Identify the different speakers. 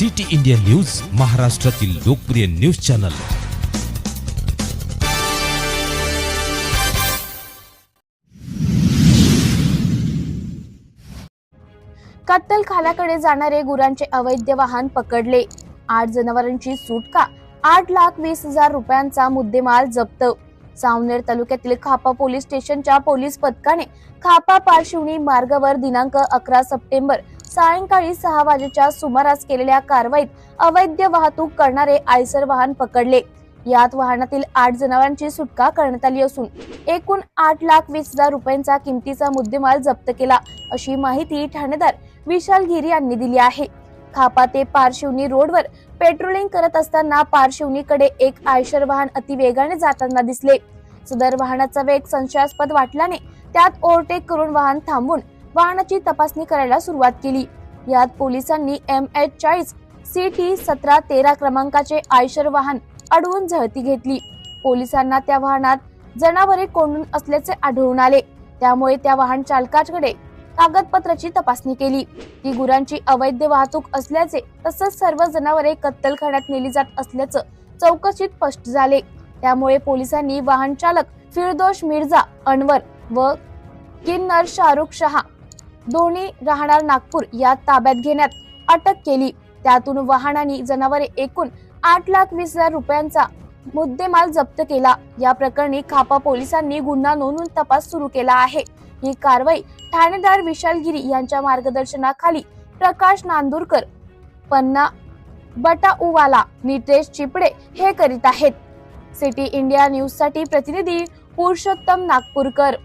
Speaker 1: City India news महाराष्ट्रातील लोकप्रिय news channel.
Speaker 2: कत्तलखान्याकडे जाणारे गुरांचे अवैध वाहन पकडले. आठ जनावरांची सुटका आठ लाख वीस हजार रुपयांचा मुद्देमाल जप्त. सावनेर तालुक्यातील खापा पोलीस स्टेशनच्या पोलीस पथकाने खापा पारशिवनी मार्गावर दिनांक अकरा सप्टेंबर सायंकाळी सहा वाजेच्या सुमारास केलेल्या कारवाईत अवैध वाहतूक करणारे आयसर वाहन पकडले. यात वाहनातील आठ जनावरांची सुटका करण्यात आली असून एकूण आठ लाख वीस हजार रुपयांचा किमतीचा मुद्देमाल जप्त केला अशी माहिती ठाणेदार विशाल गिरी यांनी दिली आहे. खापा ते पारशिवनी रोडवर पेट्रोलिंग करत असताना पारशिवनीकडे एक आयशर वाहन अतिवेगाने जाताना दिसले. सदर वाहनाचा वेग संशयास्पद वाटल्याने त्यात ओव्हरटेक करून वाहन थांबून वाहनाची तपासणी करायला सुरुवात केली. यात पोलिसांनी एम एच चाळीस सी टी सतरा तेरा क्रमांकाचे आयशर वाहन अडवून झळती घेतली. पोलिसांना त्या वाहनात जनावरे कोंडून असल्याचे आढळून आले. त्यामुळे त्या वाहन चालकाकडे कागदपत्राची तपासणी केली. ती गुरांची अवैध वाहतूक असल्याचे तसंच सर्व जनावरे कत्तलखान्यात नेली जात असल्याचं चौकशीत स्पष्ट झाले. त्यामुळे पोलिसांनी वाहन चालक फिरदोश मिर्झा अनवर व किन्नर शाहरुख शहा दोन्ही राहणार नागपूर या ताब्यात घेण्यात अटक केली. त्यातून वाहनाने जनावरे एकूण आठ लाख वीस हजार रुपयांचा मुद्देमाल जप्त केला. या प्रकरणी खापा पोलिसांनी गुन्हा नोंदून तपास सुरू केला आहे. ही कारवाई ठाणेदार विशाल गिरी यांच्या मार्गदर्शनाखाली प्रकाश नांदूरकर पन्ना बटाउवाला नितेश चिपडे हे करीत आहेत. सिटी इंडिया न्यूजसाठी प्रतिनिधी पुरुषोत्तम नागपूरकर.